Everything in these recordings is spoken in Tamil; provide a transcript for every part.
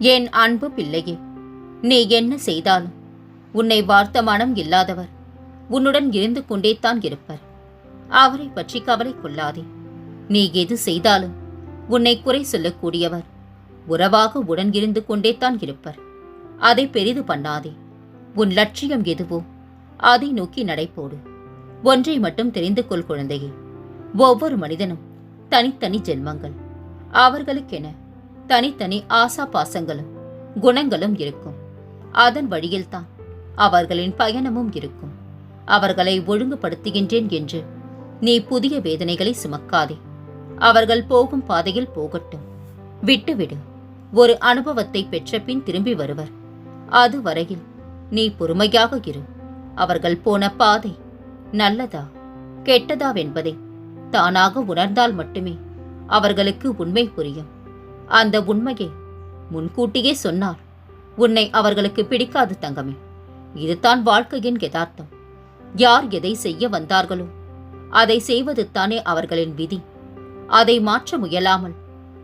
என் அன்பு பிள்ளையே நீ என்ன செய்தாலும் உன்னை வார்த்த மனம் இல்லாதவர் உன்னுடன் இருந்து கொண்டே தான் இருப்பர். அவரை பற்றி கவலை கொள்ளாதே. நீ எது செய்தாலும் உன்னை குறை சொல்லக்கூடியவர் உறவாக உடன் இருந்து கொண்டே தான் இருப்பர். அதை பெரிது பண்ணாதே. உன் லட்சியம் எதுவோ அதை நோக்கி நடைபோடு. ஒன்றை மட்டும் தெரிந்து கொள் குழந்தையே. ஒவ்வொரு மனிதனும் தனித்தனி ஜென்மங்கள். அவர்களுக்கென தனித்தனி ஆசா பாசங்களும் குணங்களும் இருக்கும். அதன் வழியில்தான் அவர்களின் பயணமும் இருக்கும். அவர்களை ஒழுங்குபடுத்துகின்றேன் என்று நீ புதிய வேதனைகளை சுமக்காதே. அவர்கள் போகும் பாதையில் போகட்டும். விட்டுவிடு. ஒரு அனுபவத்தை பெற்ற பின் திரும்பி வருவர். அதுவரையில் நீ பொறுமையாக இரு. அவர்கள் போன பாதை நல்லதா கெட்டதாவென்பதை தானாக உணர்ந்தால் மட்டுமே அவர்களுக்கு உண்மை புரியும். அந்த உண்மையை முன்கூட்டியே சொன்னார். உன்னை அவர்களுக்கு பிடிக்காது தங்கமே. இதுதான் வாழ்க்கையின் யதார்த்தம். யார் எதை செய்ய வந்தார்களோ அதை செய்வது தானே அவர்களின் விதி. அதை மாற்ற முயலாமல்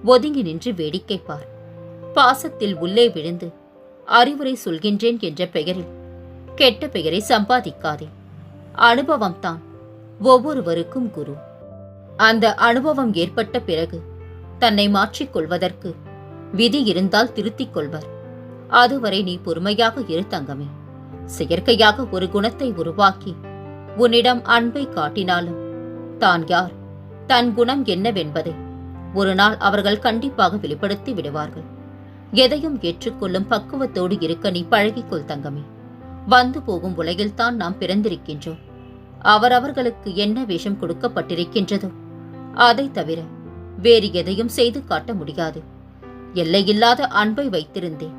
ஒதுங்கி நின்று வேடிக்கை பார். பாசத்தில் உள்ளே விழுந்து அறிவுரை சொல்கின்றேன் என்ற பெயரில் கெட்ட பெயரை சம்பாதிக்காதே. அனுபவம்தான் ஒவ்வொருவருக்கும் குரு. அந்த அனுபவம் ஏற்பட்ட பிறகு தன்னை மாற்றிக் கொள்வதற்கு விதி இருந்தால் திருத்திக் கொள்வர். அதுவரை நீ பொறுமையாக இரு தங்கமே. செயற்கையாக ஒரு குணத்தை உருவாக்கி உன்னிடம் அன்பை காட்டினாலும் தான் யார் தன் குணம் என்னவென்பதை ஒரு நாள் அவர்கள் கண்டிப்பாக வெளிப்படுத்தி விடுவார்கள். எதையும் ஏற்றுக்கொள்ளும் பக்குவத்தோடு இருக்க நீ பழகிக்கொள் தங்கமே. வந்து போகும் உலகில்தான் நாம் பிறந்திருக்கின்றோம். அவரவர்களுக்கு என்ன வேஷம் கொடுக்கப்பட்டிருக்கின்றதோ அதை தவிர வேறு எதையும் செய்து காட்ட முடியாது. எல்லையில்லாத அன்பை வைத்திருந்தேன்.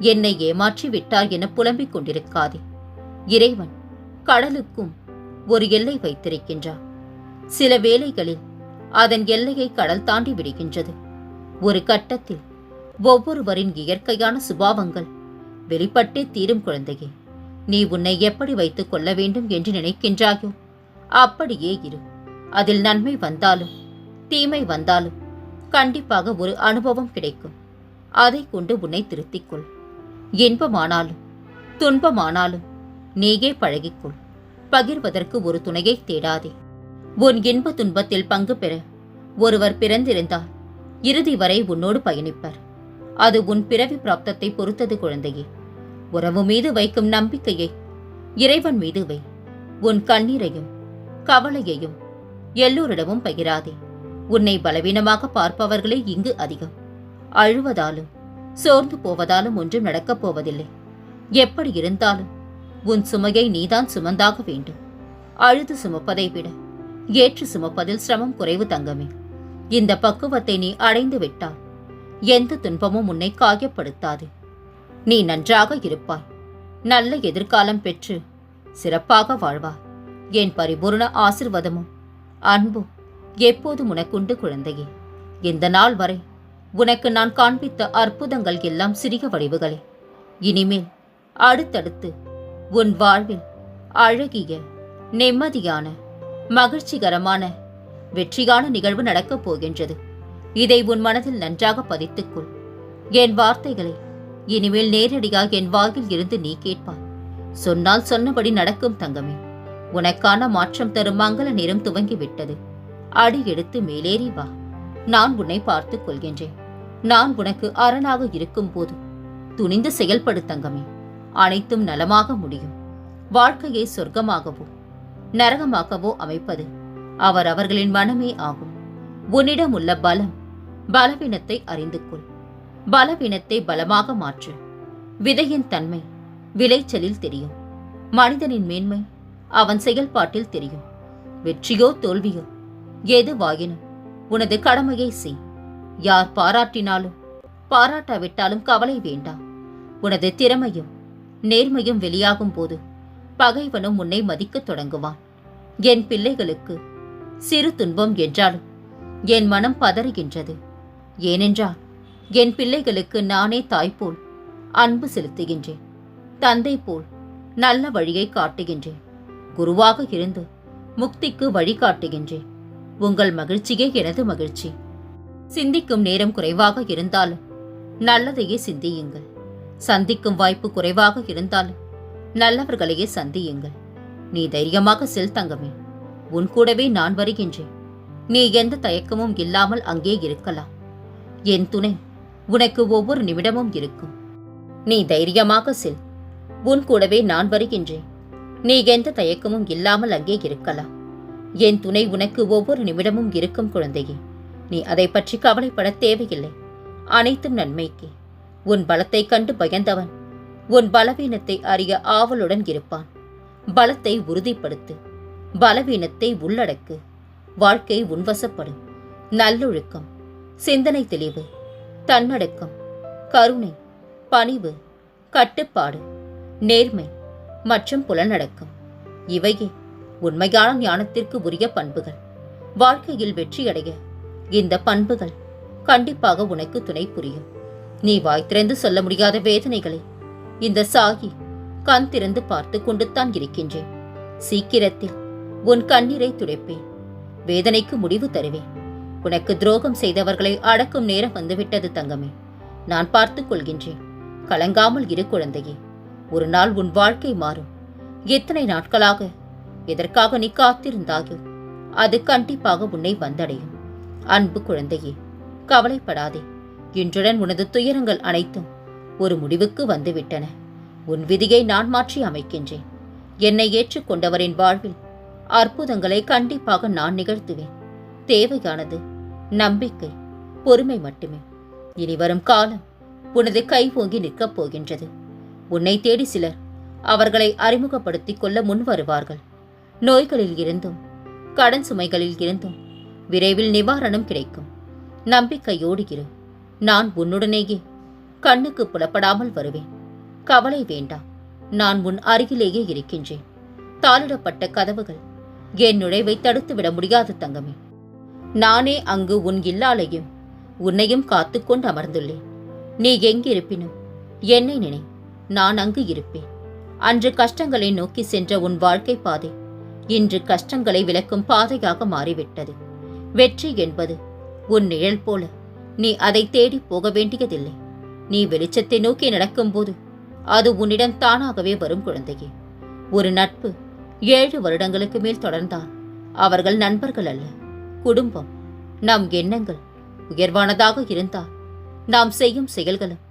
என்னை ஏமாற்றி விட்டார் என புலம்பிக் கொண்டிருக்காதே. இறைவன் கடலுக்கும் ஒரு எல்லை வைத்திருக்கின்றார். சில வேளைகளில் அதன் எல்லையை கடல் தாண்டி விடுகின்றது. ஒரு கட்டத்தில் ஒவ்வொருவரின் இயற்கையான சுபாவங்கள் வெளிப்பட்டே தீரும் குழந்தையே நீ உன்னை எப்படி வைத்துக் கொள்ள வேண்டும் என்று நினைக்கின்றாயோ அப்படியே இரு. அதில் நன்மை வந்தாலும் தீமை வந்தாலும் கண்டிப்பாக ஒரு அனுபவம் கிடைக்கும். அதை கொண்டு உன்னை திருத்திக் கொள் இன்பமானாலும் துன்பமானாலும் நீயே பழகிக்கொள். பகிர்வதற்கு ஒரு துணையை தேடாதே. உன் இன்ப துன்பத்தில் பங்கு பெற ஒருவர் பிறந்திருந்தால் இறுதி வரை உன்னோடு பயணிப்பர். அது உன் பிறவி பிராப்தத்தை பொறுத்தது குழந்தையே. உறவு மீது வைக்கும் நம்பிக்கையை இறைவன் மீது வை. உன் கண்ணீரையும் கவலையையும் எல்லோரிடமும் பகிராதே. உன்னை பலவீனமாக பார்ப்பவர்களே இங்கு அதிகம். அழுவதாலும் சோர்ந்து போவதாலும் ஒன்றும் நடக்கப் போவதில்லை. எப்படி இருந்தாலும் உன் சுமையை நீதான் சுமந்தாக வேண்டும். அழுது சுமப்பதை விட ஏற்று சுமப்பதில் சிரமம் குறைவு தங்கமே. இந்த பக்குவத்தை நீ அடைந்து விட்டால் எந்த துன்பமும் உன்னை காயப்படுத்தாது. நீ நன்றாக இருப்பாய். நல்ல எதிர்காலம் பெற்று சிறப்பாக வாழ்வாய். என் பரிபூர்ண ஆசிர்வாதமும் அன்பும் எப்போதும் உனக்குண்டு குழந்தையே. இந்த நாள் வரை உனக்கு நான் காண்பித்த அற்புதங்கள் எல்லாம் சிறிய வடிவுகளே. இனிமேல் அடுத்தடுத்து உன் வாழ்வில் அழகிய நிம்மதியான மகிழ்ச்சிகரமான வெற்றியான நிகழ்வு நடக்கப் போகின்றது. இதை உன் மனதில் நன்றாக பதித்துக்கொள் என் வார்த்தைகளை இனிமேல் நேரடியாக என் வாயில் இருந்து நீ கேட்பாய். சொன்னால் சொன்னபடி நடக்கும் தங்கமே. உனக்கான மாற்றம் தரும் மங்கள நேரம் துவங்கிவிட்டது. அடி எடுத்து மேலேறி வா. நான் உன்னை பார்த்துக் கொள்கின்றேன். நான் உனக்கு அரணாக இருக்கும் போது துணிந்து செயல்படு தங்கமே. அனைத்தும் நலமாக முடியும். வாழ்க்கையை சொர்க்கமாகவோ நரகமாகவோ அமைப்பது அவர் அவர்களின் மனமே ஆகும். உன்னிடம் உள்ள பலம் பலவீனத்தை அறிந்து கொள். பலவீனத்தை பலமாக மாற்று. விதையின் தன்மை விளைச்சலில் தெரியும். மனிதனின் மேன்மை அவன் செயல்பாட்டில் தெரியும். வெற்றியோ தோல்வியோ எதுவாயினும் உனது கடமையை செய். யார் பாராட்டினாலும் பாராட்டாவிட்டாலும் கவலை வேண்டாம் உனது திறமையும் நேர்மையும் வெளியாகும் போது பகைவனும் உன்னை மதிக்கத் தொடங்குவான். என் பிள்ளைகளுக்கு சிறு துன்பம் என்றாலும் என் மனம் பதறுகின்றது. ஏனென்றால் என் பிள்ளைகளுக்கு நானே தாய் போல் அன்பு செலுத்துகின்றேன். தந்தை போல் நல்ல வழியை காட்டுகின்றேன். குருவாக இருந்து முக்திக்கு வழிகாட்டுகின்றேன். உங்கள் மகிழ்ச்சியே எனது மகிழ்ச்சி. சிந்திக்கும் நேரம் குறைவாக இருந்தாலும் நல்லதையே சிந்தியுங்கள். சந்திக்கும் வாய்ப்பு குறைவாக இருந்தாலும் நல்லவர்களையே சந்தியுங்கள். நீ தைரியமாக செல் தங்கமே. உன் கூடவே நான் வருகின்றேன். நீ எந்த தயக்கமும் இல்லாமல் அங்கே இருக்கலாம். என் துணை உனக்கு ஒவ்வொரு நிமிடமும் இருக்கும். நீ தைரியமாக செல். உன் கூடவே நான் வருகின்றேன். நீ எந்த தயக்கமும் இல்லாமல் அங்கே இருக்கலாம். என் துணை உனக்கு ஒவ்வொரு நிமிடமும் இருக்கும் குழந்தையே. நீ அதை பற்றி கவலைப்பட தேவையில்லை. அனைத்தும் நன்மைக்கு. உன் பலத்தை கண்டு பயந்தவன் உன் பலவீனத்தை அறிய ஆவலுடன் இருப்பான். பலத்தை உறுதிப்படுத்து பலவீனத்தை உள்ளடக்கு. வாழ்க்கை உன்வசப்படும். நல்லொழுக்கம் சிந்தனை தெளிவு தன்னடக்கம் கருணை பணிவு கட்டுப்பாடு நேர்மை மற்றும் புலனடக்கம். இவையே உண்மையான ஞானத்திற்கு உரிய பண்புகள். வாழ்க்கையில் வெற்றியடைய இந்த பண்புகள் கண்டிப்பாக உனக்கு துணை புரியும். நீ வாய் திறந்து சொல்ல முடியாத வேதனைகளை இந்த சாகி கண் திறந்து பார்த்து கொண்டுத்தான் இருக்கின்றேன். சீக்கிரத்தில் உன் கண்ணீரை துடைப்பேன். வேதனைக்கு முடிவு தருவேன். உனக்கு துரோகம் செய்தவர்களை அடக்கும் நேரம் வந்துவிட்டது தங்கமே. நான் பார்த்துக் கொள்கின்றேன். கலங்காமல் இரு குழந்தையே. ஒரு நாள் உன் வாழ்க்கை மாறும். எத்தனை நாட்களாக எதற்காக நீ காத்திருந்தாயோ அது கண்டிப்பாக உன்னை வந்தடையும். அன்பு குழந்தையே கவலைப்படாதே. இன்றுடன் உனது துயரங்கள் அனைத்தும் ஒரு முடிவுக்கு வந்துவிட்டன. உன் விதியை நான் மாற்றி அமைக்கின்றேன். என்னை ஏற்றுக்கொண்டவரின் வாழ்வில் அற்புதங்களை கண்டிப்பாக நான் நிகழ்த்துவேன். தேவையானது நம்பிக்கை பொறுமை மட்டுமே. இனி வரும் காலம் உனது கை ஓங்கி நிற்கப் போகின்றது. உன்னை தேடி சிலர் அவர்களை அறிமுகப்படுத்திக் கொள்ள முன் வருவார்கள் நோய்களில் இருந்தும் கடன் சுமைகளில் இருந்தும் விரைவில் நிவாரணம் கிடைக்கும். நம்பிக்கையோடு இரு. நான் உன்னுடனேயே கண்ணுக்கு புலப்படாமல் வருவேன். கவலை வேண்டாம். நான் உன் அருகிலேயே இருக்கின்றேன். தாளிடப்பட்ட கதவுகள் என் நுழைவை தடுத்துவிட முடியாது தங்கமே. நானே அங்கு உன் இல்லாலையும் உன்னையும் காத்துக்கொண்டு அமர்ந்துள்ளேன். நீ எங்கிருப்பினும் என்னை நினை. நான் அங்கு இருப்பேன். அன்று கஷ்டங்களை நோக்கி சென்ற உன் வாழ்க்கை பாதை இன்று கஷ்டங்களை விளக்கும் பாதையாக மாறிவிட்டது. வெற்றி என்பது உன் நிழல் போல. நீ அதை தேடி போக வேண்டியதில்லை. நீ வெளிச்சத்தை நோக்கி நடக்கும்போது அது உன்னிடம் தானாகவே வரும் குழந்தையே. ஒரு நட்பு ஏழு வருடங்களுக்கு மேல் தொடர்ந்தால் அவர்கள் நண்பர்கள் அல்ல. குடும்பம் நம் எண்ணங்கள் உயர்வானதாக இருந்தால் நாம் செய்யும் செயல்களும்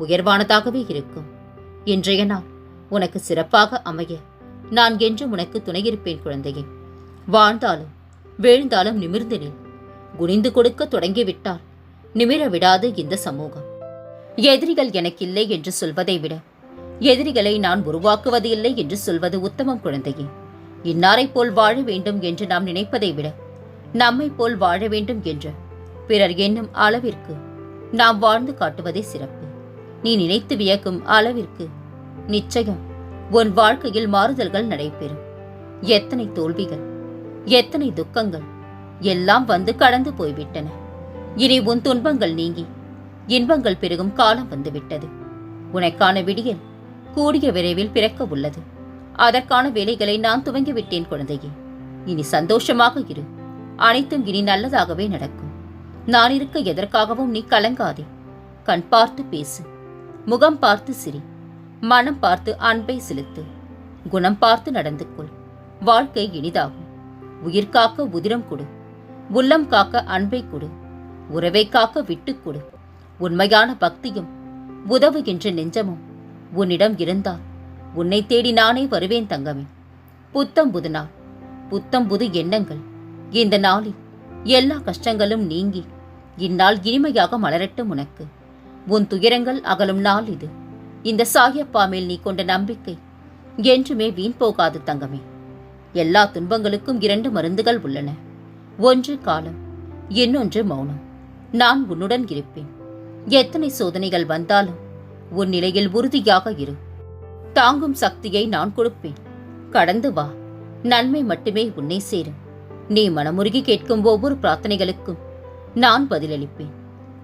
உயர்வானதாகவே இருக்கும். இன்றைய நாள் உனக்கு சிறப்பாக அமைய நான் என்றும் உனக்கு துணையிருப்பேன் குழந்தையே. வாழ்ந்தாலும் வீழ்ந்தாலும் நிமிர்ந்து நில். குனிந்து கொடுக்க தொடங்கிவிட்டால் நிமிர விடாது இந்த சமூகம். எதிரிகள் எனக்கில்லை என்று சொல்வதை விட எதிரிகளை நான் உருவாக்குவது இல்லை என்று சொல்வது உத்தமம் குழந்தையே. இன்னாரைப் போல் வாழ வேண்டும் என்று நாம் நினைப்பதை விட நம்மைப் போல் வாழ வேண்டும் என்று பிறர் என்னும் அளவிற்கு நாம் வாழ்ந்து காட்டுவதே சிறப்பு. நீ நினைத்து வியக்கும் அளவிற்கு நிச்சயம் உன் வாழ்க்கையில் மாறுதல்கள் நடைபெறும். எத்தனை தோல்விகள் எத்தனை துக்கங்கள் எல்லாம் வந்து கடந்து போய்விட்டன. இனி உன் துன்பங்கள் நீங்கி இன்பங்கள் பெருகும் காலம் வந்துவிட்டது. உனக்கான விடியல் கூடிய விரைவில் பிறக்க உள்ளது. அதற்கான வேலைகளை நான் துவங்கிவிட்டேன் குழந்தையே. இனி சந்தோஷமாக இரு. அனைத்தும் இனி நல்லதாகவே நடக்கும். நான் இருக்க எதற்காகவும் நீ கலங்காதே. கண் பார்த்து பேசு. முகம் பார்த்து சிரி. மனம் பார்த்து அன்பை செலுத்து. குணம் பார்த்து நடந்து கொள். வாழ்க்கை இனிதாகும். உயிர் காக்க உதிரம் கொடு. உள்ளம் காக்க அன்பை கொடு. உறவை காக்க விட்டுக் கொடு. உண்மையான பக்தியும் உதவுகின்ற நெஞ்சமும் உன்னிடம் இருந்தால் உன்னை தேடி நானே வருவேன் தங்கமே. புத்தம் புது நாள். புத்தம் புது எண்ணங்கள். இந்த நாளில் எல்லா கஷ்டங்களும் நீங்கி இந்நாள் இனிமையாக மலரட்டும் உனக்கு. உன் துயரங்கள் அகலும் நாள் இது. இந்த சாயப்பா மேல் நீ கொண்ட நம்பிக்கை என்றுமே வீண் போகாது தங்கமே. எல்லா துன்பங்களுக்கும் இரண்டு மருந்துகள் உள்ளன. ஒன்று காலம் இன்னொன்று மௌனம். நான் உன்னுடன் இருப்பேன். எத்தனை சோதனைகள் வந்தாலும் உன் நிலையில் உறுதியாக இரு. தாங்கும் சக்தியை நான் கொடுப்பேன். கடந்து வா. நன்மை மட்டுமே உன்னை சேரும். நீ மனமுருகி கேட்கும் ஒவ்வொரு பிரார்த்தனைகளுக்கும் நான் பதிலளிப்பேன்.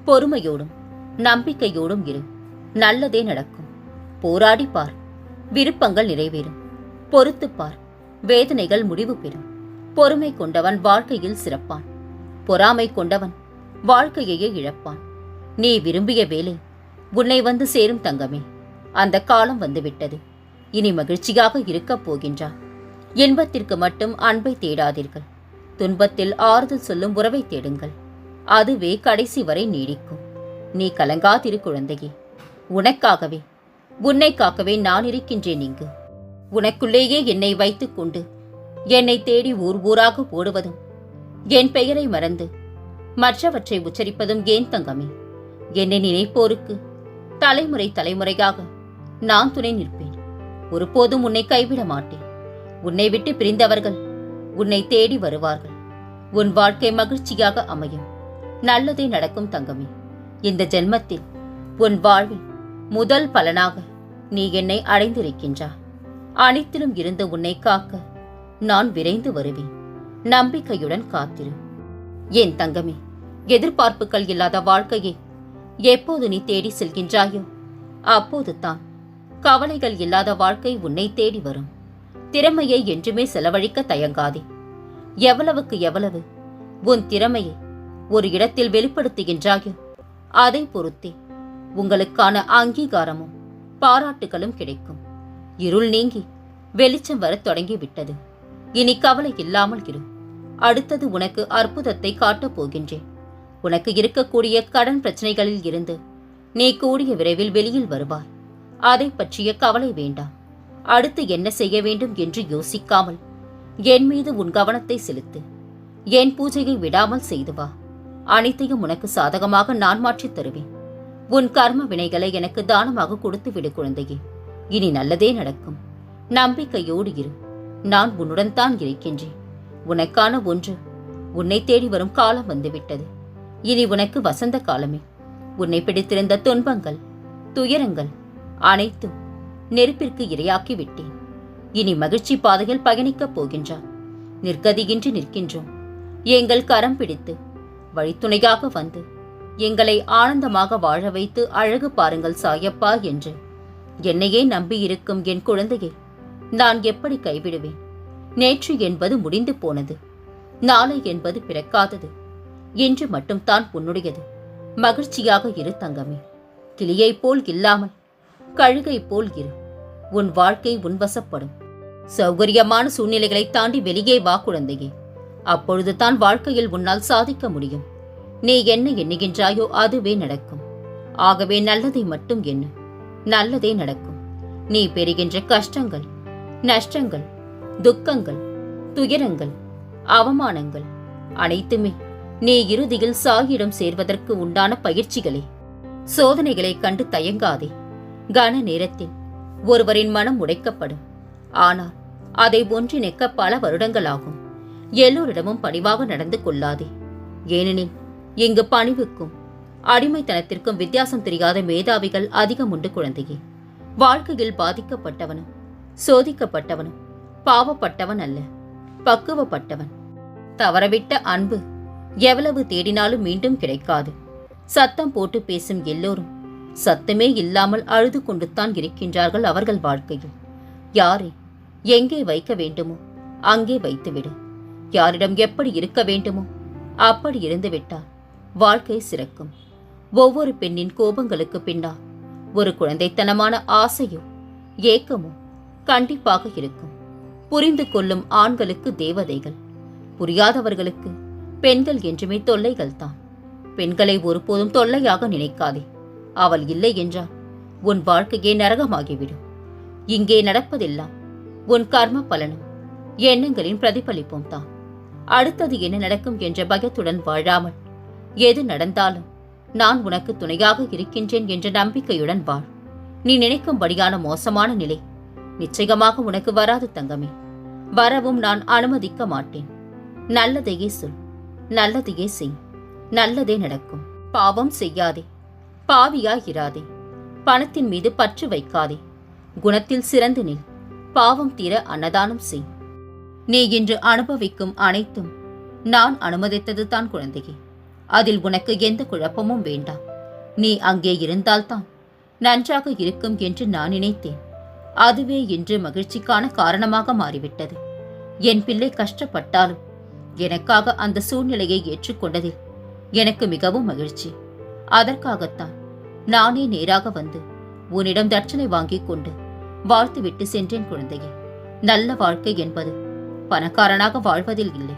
பொறுமையோடும் நம்பிக்கையோடும் இரு. நல்லதே நடக்கும். போராடி பார். விருப்பங்கள் நிறைவேறும். பொறுத்துப் பார். வேதனைகள் முடிவு பெறும். பொறுமை கொண்டவன் வாழ்க்கையில் சிறப்பான். பொறாமை கொண்டவன் வாழ்க்கையையே இழப்பான். நீ விரும்பிய வேலை உன்னை வந்து சேரும் தங்கமே. அந்த காலம் வந்துவிட்டது. இனி மகிழ்ச்சியாக இருக்கப் போகின்றான் இன்பத்திற்கு மட்டும் அன்பை தேடாதீர்கள். துன்பத்தில் ஆறுதல் சொல்லும் உறவை தேடுங்கள். அதுவே கடைசி வரை நீடிக்கும். நீ கலங்காதிரு குழந்தையே. உனக்காகவே உன்னை காக்கவே நான் இருக்கின்றேன் இங்கு. உனக்குள்ளேயே என்னை வைத்துக்கொண்டு என்னை தேடி ஊர் ஊராக ஓடுவதும் என் பெயரை மறந்து மற்றவற்றை உச்சரிப்பதும் ஏன் தங்கமே? என்னை நினைப்போருக்கு தலைமுறை தலைமுறையாக நான் துணை நிற்பேன். ஒருபோதும் உன்னை கைவிட மாட்டேன். உன்னை விட்டு பிரிந்தவர்கள் உன்னை தேடி வருவார்கள். உன் வாழ்க்கை மகிழ்ச்சியாக அமையும். நல்லதே நடக்கும் தங்கமே. இந்த ஜென்மத்தில் உன் வாழ்வில் முதல் பலனாக நீ என்னை அடைந்திருக்கின்றா. அனைத்திலும் இருந்து உன்னை காக்க நான் விரைந்து வருவேன். நம்பிக்கையுடன் காத்திரு. என் தங்கமே எதிர்பார்ப்புகள் இல்லாத வாழ்க்கையை எப்போது நீ தேடி செல்கின்றாயோ அப்போது தான் கவலைகள் இல்லாத வாழ்க்கை உன்னை தேடி வரும். திறமையை என்றுமே செலவழிக்க தயங்காதே. எவ்வளவுக்கு எவ்வளவு உன் திறமையை ஒரு இடத்தில் வெளிப்படுத்துகின்றாயோ அதை பொறுத்தே உங்களுக்கான அங்கீகாரமும் பாராட்டுகளும் கிடைக்கும். இருள் நீங்கி வெளிச்சம் வரத் தொடங்கிவிட்டது. இனி கவலை இல்லாமல் இரு. அடுத்தது உனக்கு அற்புதத்தை காட்டப் போகின்றேன். உனக்கு இருக்கக்கூடிய கடன் பிரச்சனைகளில் இருந்து நீ கூடிய விரைவில் வெளியில் வருவாய். அதை பற்றிய கவலை வேண்டாம். அடுத்து என்ன செய்ய வேண்டும் என்று யோசிக்காமல் என் மீது உன் கவனத்தை செலுத்து. என் பூஜையை விடாமல் செய்து வா. அனைத்தையும் உனக்கு சாதகமாக நான் மாற்றித் தருவேன். உன் கர்ம வினைகளை எனக்கு தானமாக கொடுத்து விடு குழந்தையே. இனி நல்லதே நடக்கும். நம்பிக்கையோடு இரு. நான் உன்னுடன் தான் இருக்கின்றேன். உனக்கான ஒன்று உன்னை தேடி வரும் காலம் வந்துவிட்டது. இனி உனக்கு வசந்த காலமே. உன்னை பிடித்திருந்த துன்பங்கள் துயரங்கள் அனைத்தும் நெருப்பிற்கு இரையாக்கி விட்டேன் இனி மகிழ்ச்சி பாதையில் பயணிக்கப் போகின்றான் நிற்கதியின்றி நிற்கின்றோம். எங்கள் கரம் பிடித்து வழித்துணையாக வந்து எங்களை ஆனந்தமாக வாழ வைத்து அழகு பாருங்கள் சாயப்பா என்று. என்னையே நம்பியிருக்கும் என் குழந்தையை நான் எப்படி கைவிடுவேன்? நேற்று என்பது முடிந்து போனது. நாளை என்பது பிறக்காதது. இன்று மட்டும் தான் உன்னுடையது. மகிழ்ச்சியாக இரு தங்கமே. கிளியைப் போல் இல்லாமல் கழுகை போல் இரு. உன் வாழ்க்கை உன்வசப்படும் சௌகரியமான சூழ்நிலைகளை தாண்டி வெளியே வா குழந்தையே. அப்பொழுது தான் வாழ்க்கையில் உன்னால் சாதிக்க முடியும். நீ என்ன எண்ணுகின்றாயோ அதுவே நடக்கும். ஆகவே நல்லதை மட்டும் எண்ணு. நல்லதே நடக்கும். நீ பெறுகின்ற கஷ்டங்கள் நஷ்டங்கள் துக்கங்கள் துயரங்கள் அவமானங்கள் அனைத்துமே நீ இறுதியில் சாயிடம் சேர்வதற்கு உண்டான பயிற்சிகளே. சோதனைகளை கண்டு தயங்காதே. கன நேரத்தில் ஒருவரின் மனம் உடைக்கப்படும். ஆனால் அதை ஒன்றிணைக்க பல வருடங்களாகும். எல்லோரிடமும் பணிவாக நடந்து கொள்ளாதே. ஏனெனில் இங்கு பணிவுக்கும் அடிமைத்தனத்திற்கும் வித்தியாசம் தெரியாத மேதாவிகள் அதிகம் உண்டு குழந்தையே. வாழ்க்கையில் பாதிக்கப்பட்டவனும் சோதிக்கப்பட்டவனும் பாவப்பட்டவன் அல்ல பக்குவப்பட்டவன். தவறவிட்ட அன்பு எவ்வளவு தேடினாலும் மீண்டும் கிடைக்காது. சத்தம் போட்டு பேசும் எல்லோரும் சத்தமே இல்லாமல் அழுது கொண்டுத்தான் இருக்கின்றார்கள் அவர்கள் வாழ்க்கையில். யாரை எங்கே வைக்க வேண்டுமோ அங்கே வைத்துவிடு. யாரிடம் எப்படி இருக்க வேண்டுமோ அப்படி இருந்துவிட்டால் வாழ்க்கை சிறக்கும். ஒவ்வொரு பெண்ணின் கோபங்களுக்கு பின்னால் ஒரு குழந்தைத்தனமான ஆசையும் ஏக்கமோ கண்டிப்பாக இருக்கும். புரிந்து கொள்ளும் ஆண்களுக்கு தேவதைகள் புரியாதவர்களுக்கு பெண்கள் என்றுமே தொல்லைகள் தான். பெண்களை ஒருபோதும் தொல்லையாக நினைக்காதே அவள் இல்லை என்றால் உன் வாழ்க்கையே நரகமாகிவிடும். இங்கே நடப்பதெல்லாம் உன் கர்ம பலனும் எண்ணங்களின் பிரதிபலிப்பும் தான். அடுத்தது என்ன நடக்கும் என்ற பயத்துடன் வாழாமல் எது நடந்தாலும் நான் உனக்கு துணையாக இருக்கின்றேன் என்ற நம்பிக்கையுடன் வாழ். நீ நினைக்கும்படியான மோசமான நிலை நிச்சயமாக உனக்கு வராது தங்கமே. வரவும் நான் அனுமதிக்க மாட்டேன். நல்லதையே சொல். நல்லதையே செய். நல்லதே நடக்கும். பாவம் செய்யாதே. பாவியாயிராதே. பணத்தின் மீது பற்று வைக்காதே. குணத்தில் சிறந்து நில். பாவம் தீர அன்னதானம் செய். நீ இன்று அனுபவிக்கும் அனைத்தும் நான் அனுமதித்தது தான் குழந்தையே. அதில் உனக்கு எந்த குழப்பமும் வேண்டாம். நீ அங்கே இருந்தால்தான் நன்றாக இருக்கும் என்று நான் நினைத்தேன். அதுவே இன்று மகிழ்ச்சிக்கான காரணமாக மாறிவிட்டது. என் பிள்ளை கஷ்டப்பட்டாலும் எனக்காக அந்த சூழ்நிலையை ஏற்றுக்கொண்டதில் எனக்கு மிகவும் மகிழ்ச்சி. அதற்காகத்தான் நானே நேராக வந்து உன்னிடம் தட்சணை வாங்கிக் கொண்டு வாழ்த்துவிட்டு சென்றேன் குழந்தையே. நல்ல வாழ்க்கை என்பது பணக்காரனாக வாழ்வதில் இல்லை.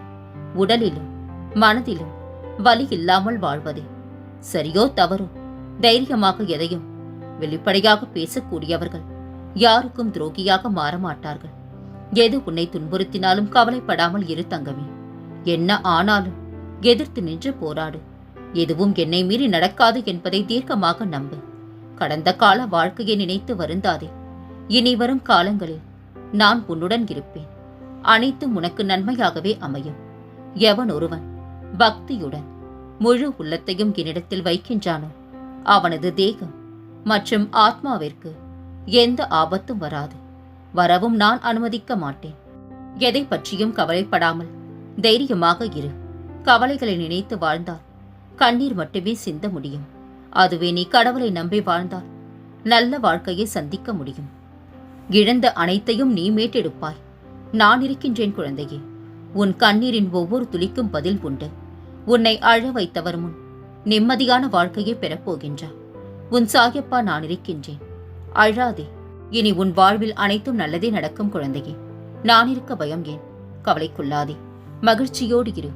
உடலிலும் மனதிலும் வலி இல்லாமல் வாழ்வதே. சரியோ தவறோ? தைரியமாக எதையும் வெளிப்படையாக பேசக்கூடியவர்கள் யாருக்கும் துரோகியாக மாற மாட்டார்கள் எது உன்னை துன்புறுத்தினாலும் கவலைப்படாமல் இரு தங்கமே. என்ன ஆனாலும் எதிர்த்து நின்று போராடு. எதுவும் என்னை மீறி நடக்காது என்பதை தீர்க்கமாக நம்பு. கடந்த கால வாழ்க்கையை நினைத்து வருந்தாதே. இனி வரும் காலங்களில் நான் உன்னுடன் இருப்பேன். அனைத்தும் உனக்கு நன்மையாகவே அமையும். எவன் ஒருவன் பக்தியுடன் முழு உள்ளத்தையும் என்னிடத்தில் வைக்கின்றானோ அவனது தேகம் மற்றும் ஆத்மாவிற்கு எந்த ஆபத்தும் வராது. வரவும் நான் அனுமதிக்க மாட்டேன். எதை பற்றியும் கவலைப்படாமல் தைரியமாக இரு. கவலைகளை நினைத்து வாழ்ந்தால் கண்ணீர் மட்டுமே சிந்த முடியும். அதுவே நீ கடவுளை நம்பி வாழ்ந்தால் நல்ல வாழ்க்கையை சந்திக்க முடியும். இழந்த அனைத்தையும் நீ மீட்டெடுப்பாய். நான் இருக்கின்றேன் குழந்தையே உன் கண்ணீரின் ஒவ்வொரு துளிக்கும் பதில் உண்டு. உன்னை அழ வைத்தவர் முன் நிம்மதியான வாழ்க்கையை பெறப்போகின்றார் உன் சாயப்பா நான் இருக்கின்றேன். அழாதே இனி உன் வாழ்வில் அனைத்தும் நல்லதே நடக்கும் குழந்தையே. நான் இருக்க பயம் ஏன்? கவலைக்குள்ளாதே. மகிழ்ச்சியோடு இரு.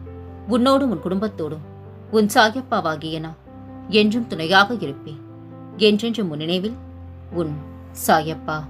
உன்னோடும் உன் குடும்பத்தோடும். உன் சாயப்பாவாகிய நான் என்றும் துணையாக இருப்பேன். என்றென்றும் உன் நினைவில் உன் சாயப்பா.